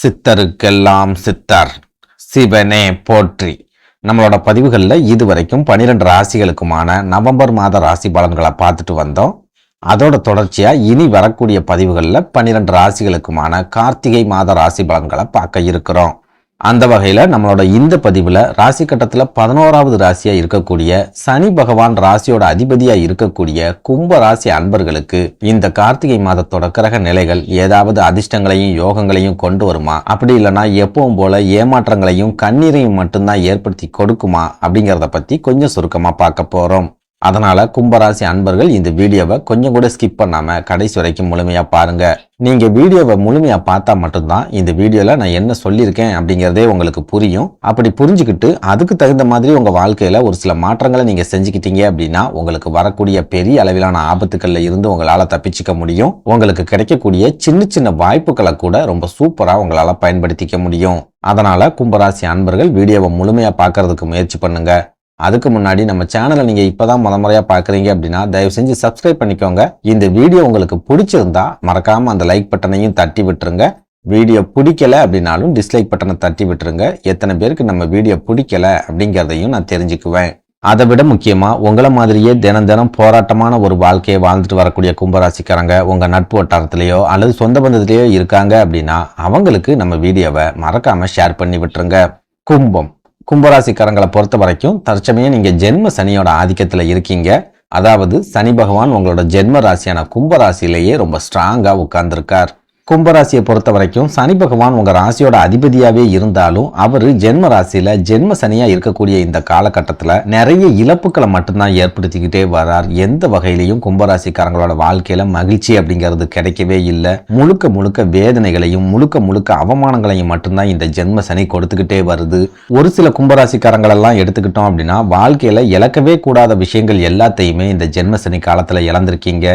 சித்தருக்கெல்லாம் சித்தர் சிவனே போற்றி. நம்மளோட பதிவுகளில் இதுவரைக்கும் பன்னிரெண்டு ராசிகளுக்குமான நவம்பர் மாத ராசி பலன்களை பார்த்துட்டு வந்தோம். அதோட தொடர்ச்சியாக இனி வரக்கூடிய பதிவுகளில் பன்னிரெண்டு ராசிகளுக்குமான கார்த்திகை மாத ராசி பலன்களை பார்க்க இருக்கிறோம். அந்த வகையில் நம்மளோட இந்த பதிவில் ராசி கட்டத்தில் பதினோராவது ராசியாக இருக்கக்கூடிய சனி பகவான் ராசியோட அதிபதியாக இருக்கக்கூடிய கும்ப ராசி அன்பர்களுக்கு இந்த கார்த்திகை மாதத்தோட கிரக நிலைகள் ஏதாவது அதிர்ஷ்டங்களையும் யோகங்களையும் கொண்டு வருமா? அப்படி இல்லைன்னா எப்பவும் போல ஏமாற்றங்களையும் கண்ணீரையும் மட்டும்தான் ஏற்படுத்தி கொடுக்குமா? அப்படிங்கிறத பற்றி கொஞ்சம் சுருக்கமாக பார்க்க போகிறோம் அதனால கும்பராசி அன்பர்கள் இந்த வீடியோவை கொஞ்சம் கூட ஸ்கிப் பண்ணாம கடைசி வரைக்கும் முழுமையா பாருங்க. நீங்க வீடியோவை முழுமையா பார்த்தா மட்டும்தான் இந்த வீடியோல நான் என்ன சொல்லியிருக்கேன் அப்படிங்கறதே உங்களுக்கு புரியும். அப்படி புரிஞ்சுக்கிட்டு அதுக்கு தகுந்த மாதிரி உங்க வாழ்க்கையில ஒரு சில மாற்றங்களை நீங்க செஞ்சுக்கிட்டீங்க அப்படின்னா உங்களுக்கு வரக்கூடிய பெரிய அளவிலான ஆபத்துக்கள்ல இருந்து உங்களால தப்பிச்சுக்க முடியும். உங்களுக்கு கிடைக்கக்கூடிய சின்ன சின்ன வாய்ப்புகளை கூட ரொம்ப சூப்பரா உங்களால பயன்படுத்திக்க முடியும். அதனால கும்பராசி அன்பர்கள் வீடியோவை முழுமையா பார்க்கறதுக்கு முயற்சி பண்ணுங்க. அதுக்கு முன்னாடி நம்ம சேனலை நீங்க இப்பதான் முத முறையா பாக்குறீங்க அப்படின்னா தயவு செஞ்சு சப்ஸ்கிரைப் பண்ணிக்கோங்க. இந்த வீடியோ உங்களுக்கு பிடிச்சிருந்தா மறக்காம அந்த லைக் பட்டனையும் தட்டி விட்டுருங்க. வீடியோ பிடிக்கல அப்படின்னாலும் டிஸ்லைக் பட்டனை தட்டி விட்டுருங்க. எத்தனை பேருக்கு நம்ம வீடியோ பிடிக்கல அப்படிங்கிறதையும் நான் தெரிஞ்சுக்குவேன். அதை விட முக்கியமா உங்களை மாதிரியே தினம் தினம் போராட்டமான ஒரு வாழ்க்கையை வாழ்ந்துட்டு வரக்கூடிய கும்பராசிக்காரங்க உங்க நட்பு வட்டாரத்திலேயோ அல்லது சொந்த பந்தத்திலேயோ இருக்காங்க அப்படின்னா அவங்களுக்கு நம்ம வீடியோவை மறக்காம ஷேர் பண்ணி விட்டுருங்க. கும்பம். கும்பராசிக்காரங்களை பொறுத்த வரைக்கும் தற்சமயம் நீங்கள் ஜென்ம சனியோட ஆதிக்கத்தில் இருக்கீங்க. அதாவது சனி பகவான் உங்களோட ஜென்ம ராசியான கும்பராசியிலேயே ரொம்ப ஸ்ட்ராங்காக உட்கார்ந்துருக்கார். கும்பராசியை பொறுத்த வரைக்கும் சனி பகவான் உங்கள் ராசியோட அதிபதியாகவே இருந்தாலும் அவர் ஜென்ம ராசியில் ஜென்ம சனியாக இருக்கக்கூடிய இந்த காலகட்டத்தில் நிறைய இழப்புகளை மட்டும்தான் ஏற்படுத்திக்கிட்டே வரார். எந்த வகையிலையும் கும்பராசிக்காரங்களோட வாழ்க்கையில் மகிழ்ச்சி அப்படிங்கிறது கிடைக்கவே இல்லை. முழுக்க முழுக்க வேதனைகளையும் முழுக்க முழுக்க அவமானங்களையும் மட்டும்தான் இந்த ஜென்ம சனி கொடுத்துக்கிட்டே வருது. ஒரு சில கும்பராசிக்காரங்களெல்லாம் எடுத்துக்கிட்டோம் அப்படின்னா வாழ்க்கையில் இழக்கவே கூடாத விஷயங்கள் எல்லாத்தையுமே இந்த ஜென்ம சனி காலத்தில் இழந்திருக்கீங்க.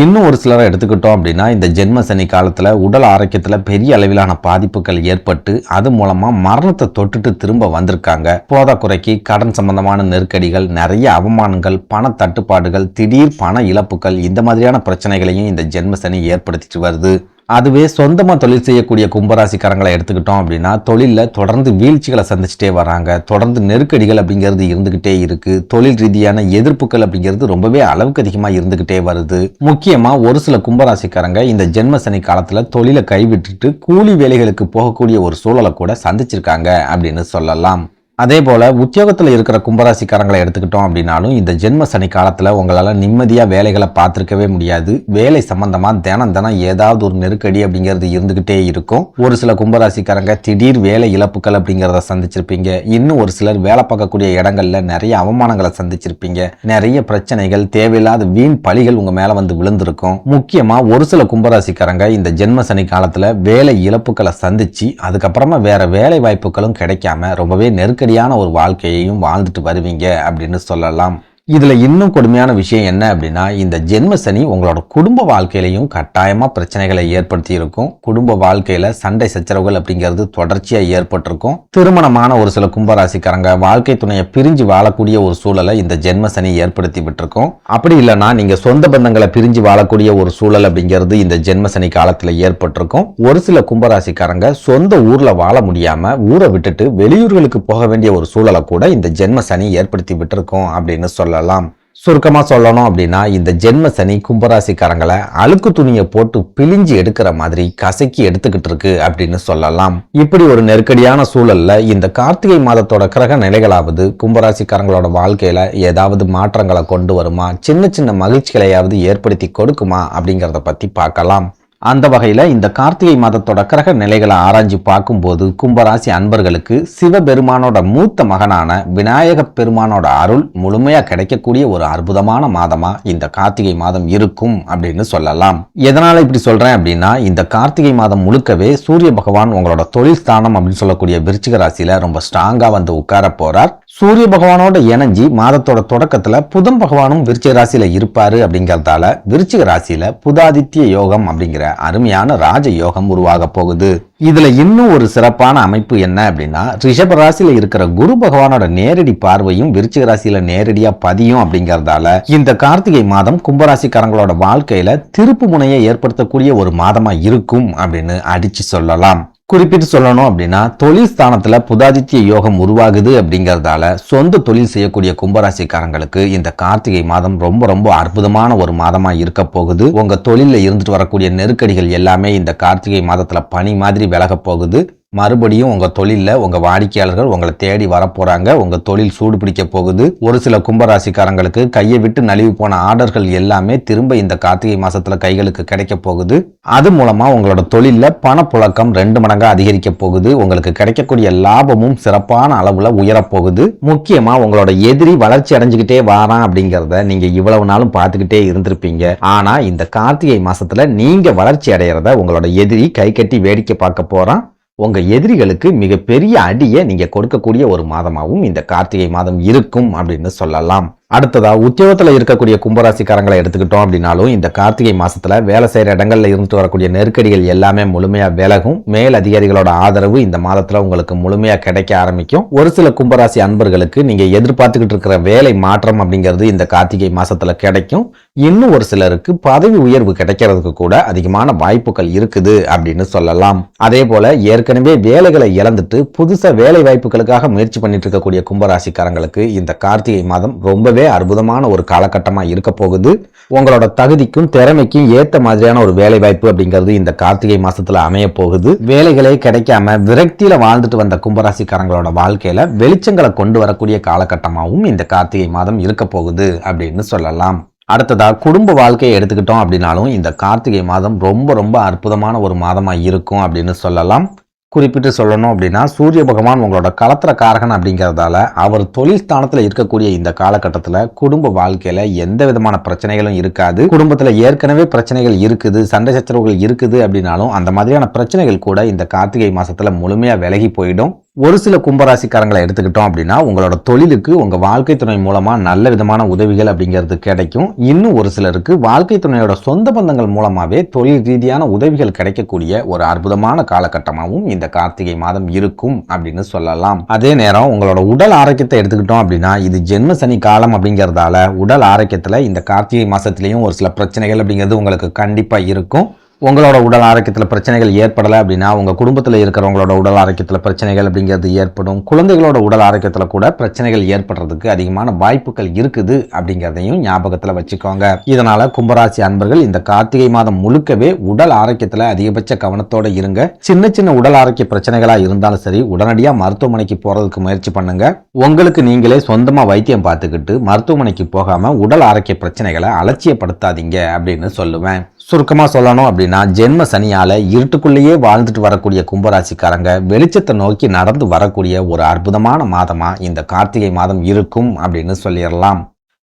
இன்னும் ஒரு சிலரை எடுத்துக்கிட்டோம் அப்படின்னா இந்த ஜென்ம சனி காலத்தில் உடல் ஆரோக்கியத்தில் பெரிய அளவிலான பாதிப்புகள் ஏற்பட்டு அது மூலமாக மரணத்தை தொட்டுட்டு திரும்ப வந்திருக்காங்க. போதாக்குறைக்கு கடன் சம்பந்தமான நெருக்கடிகள் நிறைய அவமானங்கள் பண தட்டுப்பாடுகள் திடீர் பண இழப்புகள் இந்த மாதிரியான பிரச்சனைகளையும் இந்த ஜென்ம சனி ஏற்படுத்திட்டு வருது. அதுவே சொந்தமாக தொழில் செய்யக்கூடிய கும்பராசிக்காரங்களை எடுத்துக்கிட்டோம் அப்படின்னா தொழிலில் தொடர்ந்து வீழ்ச்சிகளை சந்திச்சுட்டே வராங்க. தொடர்ந்து நெருக்கடிகள் அப்படிங்கிறது இருந்துகிட்டே இருக்குது தொழில் ரீதியான எதிர்ப்புகள் அப்படிங்கிறது ரொம்பவே அளவுக்கு அதிகமாக இருந்துகிட்டே வருது. முக்கியமாக ஒரு சில கும்பராசிக்காரங்க இந்த ஜென்ம சனி காலத்தில் தொழிலை கைவிட்டுட்டு கூலி வேலைகளுக்கு போகக்கூடிய ஒரு சூழலை கூட சந்திச்சிருக்காங்க அப்படின்னு சொல்லலாம். அதே போல் உத்தியோகத்தில் இருக்கிற கும்பராசிக்காரங்களை எடுத்துக்கிட்டோம் அப்படின்னாலும் இந்த ஜென்ம சனி காலத்தில் உங்களால் நிம்மதியாக வேலைகளை பார்த்துருக்கவே முடியாது. வேலை சம்பந்தமாக தினம் தினம் ஏதாவது ஒரு நெருக்கடி அப்படிங்கிறது இருந்துக்கிட்டே இருக்கும். ஒரு சில கும்பராசிக்காரங்க திடீர் வேலை இழப்புகள் அப்படிங்கிறத சந்திச்சிருப்பீங்க. இன்னும் ஒரு சிலர் வேலை பார்க்கக்கூடிய இடங்கள்ல நிறைய அவமானங்களை சந்திச்சிருப்பீங்க. நிறைய பிரச்சனைகள் தேவையில்லாத வீண் பழிகள் உங்கள் மேலே வந்து விழுந்திருக்கும். முக்கியமாக ஒரு சில கும்பராசிக்காரங்க இந்த ஜென்ம சனி காலத்தில் வேலை இழப்புகளை சந்தித்து அதுக்கப்புறமா வேறு வேலை வாய்ப்புகளும் கிடைக்காம ரொம்பவே நெருக்கடி நிம்மதியான ஒரு வாழ்க்கையையும் வாழ்ந்துட்டு வருவீங்க அப்படின்னு சொல்லலாம். இதில் இன்னும் கொடுமையான விஷயம் என்ன அப்படின்னா இந்த ஜென்ம சனி உங்களோட குடும்ப வாழ்க்கையிலையும் கட்டாயமாக பிரச்சனைகளை ஏற்படுத்தி இருக்கும் குடும்ப வாழ்க்கையில் சண்டை சச்சரவுகள் அப்படிங்கிறது தொடர்ச்சியாக ஏற்பட்டிருக்கும். திருமணமான ஒரு சில கும்பராசிக்காரங்க வாழ்க்கை துணையை பிரிஞ்சு வாழக்கூடிய ஒரு சூழலை இந்த ஜென்ம சனி ஏற்படுத்தி விட்டுருக்கும். அப்படி இல்லைன்னா நீங்கள் சொந்த பந்தங்களை பிரிஞ்சு வாழக்கூடிய ஒரு சூழல் அப்படிங்கிறது இந்த ஜென்ம சனி காலத்தில் ஏற்பட்டிருக்கும். ஒரு சில கும்பராசிக்காரங்க சொந்த ஊரில் வாழ முடியாமல் ஊரை விட்டுட்டு வெளியூர்களுக்கு போக வேண்டிய ஒரு சூழலை கூட இந்த ஜென்ம சனி ஏற்படுத்தி விட்டுருக்கும் அப்படின்னு சொல்லலாம். சுருக்கமா சொல்லணும் அப்படின்னா இந்த ஜென்ம சனி கும்பராசிக்காரங்களை அழுக்கு துணியை போட்டு பிழிஞ்சு எடுக்கிற மாதிரி கசக்கி எடுத்துக்கிட்டு இருக்கு அப்படின்னு சொல்லலாம். இப்படி ஒரு நெருக்கடியான சூழல்ல இந்த கார்த்திகை மாதத்தோட கிரக நிலைகளாவது கும்பராசிக்காரங்களோட வாழ்க்கையில ஏதாவது மாற்றங்களை கொண்டு வருமா? சின்ன சின்ன மகிழ்ச்சிகளையாவது ஏற்படுத்தி கொடுக்குமா? அப்படிங்கிறத பத்தி பார்க்கலாம். அந்த வகையில் இந்த கார்த்திகை மாதத்தோட கிரக நிலைகளை ஆராய்ஞ்சு பார்க்கும்போது கும்பராசி அன்பர்களுக்கு சிவபெருமானோட மூத்த மகனான விநாயக பெருமானோட அருள் முழுமையாக கிடைக்கக்கூடிய ஒரு அற்புதமான மாதமாக இந்த கார்த்திகை மாதம் இருக்கும் அப்படின்னு சொல்லலாம். எதனால் இப்படி சொல்கிறேன் அப்படின்னா இந்த கார்த்திகை மாதம் முழுக்கவே சூரிய பகவான் உங்களோட தொழில் ஸ்தானம் அப்படின்னு சொல்லக்கூடிய விருச்சிக ராசியில் ரொம்ப ஸ்ட்ராங்காக வந்து உட்கார போகிறார் சூரிய பகவானோட இணைஞ்சி மாதத்தோட தொடக்கத்துல புதன் பகவானும் விருச்சிக ராசியில இருப்பாரு அப்படிங்கறதால விருச்சிக ராசியில புதாதித்ய யோகம் அப்படிங்கிற அருமையான ராஜ யோகம் உருவாக போகுது. இதுல இன்னும் ஒரு சிறப்பான அமைப்பு என்ன அப்படின்னா ரிஷப ராசியில இருக்கிற குரு பகவானோட நேரடி பார்வையும் விருச்சிக ராசியில நேரடியா பதியும் அப்படிங்கறதால இந்த கார்த்திகை மாதம் கும்பராசிக்காரங்களோட வாழ்க்கையில திருப்பு முனையை ஏற்படுத்தக்கூடிய ஒரு மாதமா இருக்கும் அப்படின்னு அடிச்சு சொல்லலாம். குறிப்பிட்டு சொல்லணும் அப்படின்னா தொழில் ஸ்தானத்துல புதாதித்ய யோகம் உருவாகுது அப்படிங்கறதால சொந்த தொழில் செய்யக்கூடிய கும்பராசிக்காரங்களுக்கு இந்த கார்த்திகை மாதம் ரொம்ப ரொம்ப அற்புதமான ஒரு மாதமா இருக்க போகுது. உங்க தொழில இருந்துட்டு வரக்கூடிய நெருக்கடிகள் எல்லாமே இந்த கார்த்திகை மாதத்துல பனி மாதிரி விலக போகுது. மறுபடியும் உங்க தொழில்ல உங்க வாடிக்கையாளர்கள் உங்களை தேடி வரப்போறாங்க. உங்க தொழில் சூடு பிடிக்க போகுது. ஒரு சில கும்பராசிக்காரங்களுக்கு கையை விட்டு நழுவி போன ஆர்டர்கள் எல்லாமே திரும்ப இந்த கார்த்திகை மாசத்துல கைகளுக்கு கிடைக்க போகுது. அது மூலமா உங்களோட தொழில்ல பணப்புழக்கம் ரெண்டு மடங்கா அதிகரிக்க போகுது. உங்களுக்கு கிடைக்கக்கூடிய லாபமும் சிறப்பான அளவுல உயரப் போகுது. முக்கியமா உங்களோட எதிரி வளர்ச்சி அடைஞ்சுக்கிட்டே வாரான் அப்படிங்கறத நீங்க இவ்வளவு நாளும் பார்த்துக்கிட்டே இருந்திருப்பீங்க. ஆனா இந்த கார்த்திகை மாசத்துல நீங்க வளர்ச்சி அடையறத உங்களோட எதிரி கை கட்டி வேடிக்கை பார்க்க போறான். உங்க எதிரிகளுக்கு மிகப்பெரிய அடியை நீங்க கொடுக்கக்கூடிய ஒரு மாதமாகவும் இந்த கார்த்திகை மாதம் இருக்கும் அப்படின்னு சொல்லலாம். அடுத்ததாக உத்தியோகத்தில் இருக்கக்கூடிய கும்பராசிக்காரங்களை எடுத்துக்கிட்டோம் அப்படின்னாலும் இந்த கார்த்திகை மாதத்தில் வேலை செய்கிற இடங்களில் இருந்து வரக்கூடிய நெருக்கடிகள் எல்லாமே முழுமையாக விலகும். மேல் அதிகாரிகளோட ஆதரவு இந்த மாதத்தில் உங்களுக்கு முழுமையாக கிடைக்க ஆரம்பிக்கும். ஒரு சில கும்பராசி அன்பர்களுக்கு நீங்கள் எதிர்பார்த்துக்கிட்டு இருக்கிற வேலை மாற்றம் அப்படிங்கிறது இந்த கார்த்திகை மாதத்தில் கிடைக்கும். இன்னும் ஒரு சிலருக்கு பதவி உயர்வு கிடைக்கிறதுக்கு கூட அதிகமான வாய்ப்புகள் இருக்குது அப்படின்னு சொல்லலாம். அதே போல ஏற்கனவே வேலைகளை இழந்துட்டு புதுசாக வேலை வாய்ப்புகளுக்காக முயற்சி பண்ணிட்டு இருக்கக்கூடிய கும்பராசிக்காரங்களுக்கு இந்த கார்த்திகை மாதம் ரொம்பவே அற்புதமான ஒரு காலகட்டமா இருக்க போகுது. உங்களோட தகுதிக்கும் திறமைக்கும் ஏத்த மாதிரியான ஒரு வேலை வாய்ப்பு அப்படிங்கிறது இந்த கார்த்திகை மாசத்துல அமைய போகுது. வேலைகளே கிடைக்காம விரக்தியில வாழ்ந்துட்டு வந்த கும்பராசிக்காரங்களோட வாழ்க்கையில வெளிச்சங்களை கொண்டு வரக்கூடிய காலகட்டமாகவும் இந்த கார்த்திகை மாதம் இருக்க போகுது அப்படின்னு சொல்லலாம். அடுத்ததா குடும்ப வாழ்க்கையை எடுத்துக்கிட்டோம் அப்படின்னாலும் இந்த கார்த்திகை மாதம் ரொம்ப ரொம்ப அற்புதமான ஒரு மாதமா இருக்கும் அப்படின்னு சொல்லலாம். குறிப்பிட்டு சொல்லணும் அப்படின்னா சூரிய பகவான் உங்களோட களத்திர காரகன் அப்படிங்கிறதால அவர் தொழில் ஸ்தானத்தில் இருக்கக்கூடிய இந்த காலகட்டத்தில் குடும்ப வாழ்க்கையில் எந்த விதமான பிரச்சனைகளும் இருக்காது. குடும்பத்தில் ஏற்கனவே பிரச்சனைகள் இருக்குது சண்டை சச்சரவுகள் இருக்குது அப்படின்னாலும் அந்த மாதிரியான பிரச்சனைகள் கூட இந்த கார்த்திகை மாதத்தில் முழுமையாக விலகி போயிடும். ஒரு சில கும்பராசிக்காரங்களை எடுத்துக்கிட்டோம் அப்படின்னா உங்களோட தொழிலுக்கு உங்க வாழ்க்கை துணை மூலமா நல்ல விதமான உதவிகள் அப்படிங்கிறது கிடைக்கும். இன்னும் ஒரு சிலருக்கு வாழ்க்கை துணையோட சொந்த பந்தங்கள் மூலமாவே தொழில் ரீதியான உதவிகள் கிடைக்கக்கூடிய ஒரு அற்புதமான காலகட்டமாகவும் இந்த கார்த்திகை மாதம் இருக்கும் அப்படின்னு சொல்லலாம். அதே நேரம் உங்களோட உடல் ஆரோக்கியத்தை எடுத்துக்கிட்டோம் அப்படின்னா இது ஜென்ம சனி காலம் அப்படிங்கிறதால உடல் ஆரோக்கியத்துல இந்த கார்த்திகை மாசத்துலயும் ஒரு சில பிரச்சனைகள் அப்படிங்கிறது உங்களுக்கு கண்டிப்பா இருக்கும். உங்களோட உடல் ஆரோக்கியத்தில் பிரச்சனைகள் ஏற்படலை அப்படின்னா உங்கள் குடும்பத்தில் இருக்கிறவங்களோட உடல் ஆரோக்கியத்தில் பிரச்சனைகள் அப்படிங்கிறது ஏற்படும். குழந்தைகளோட உடல் ஆரோக்கியத்தில் கூட பிரச்சனைகள் ஏற்படுறதுக்கு அதிகமான வாய்ப்புகள் இருக்குது அப்படிங்கிறதையும் ஞாபகத்தில் வச்சுக்கோங்க. இதனால் கும்பராசி அன்பர்கள் இந்த கார்த்திகை மாதம் முழுக்கவே உடல் ஆரோக்கியத்தில் அதிகபட்ச கவனத்தோடு இருங்க. சின்ன சின்ன உடல் ஆரோக்கிய பிரச்சனைகளாக இருந்தாலும் சரி உடனடியாக மருத்துவமனைக்கு போகிறதுக்கு முயற்சி பண்ணுங்க. உங்களுக்கு நீங்களே சொந்தமாக வைத்தியம் பார்த்துக்கிட்டு மருத்துவமனைக்கு போகாமல் உடல் ஆரோக்கிய பிரச்சனைகளை அலட்சியப்படுத்தாதீங்க அப்படின்னு சொல்லுவேன். சுருக்கமாக சொல்லணும் அப்படின்னா ஜென்ம சனியால இருட்டுக்குள்ளேயே வாழ்ந்துட்டு வரக்கூடிய கும்பராசிக்காரங்க வெளிச்சத்தை நோக்கி நடந்து வரக்கூடிய ஒரு அற்புதமான மாதமாக இந்த கார்த்திகை மாதம் இருக்கும் அப்படின்னு சொல்லிடலாம்.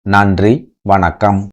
நன்றி வணக்கம்.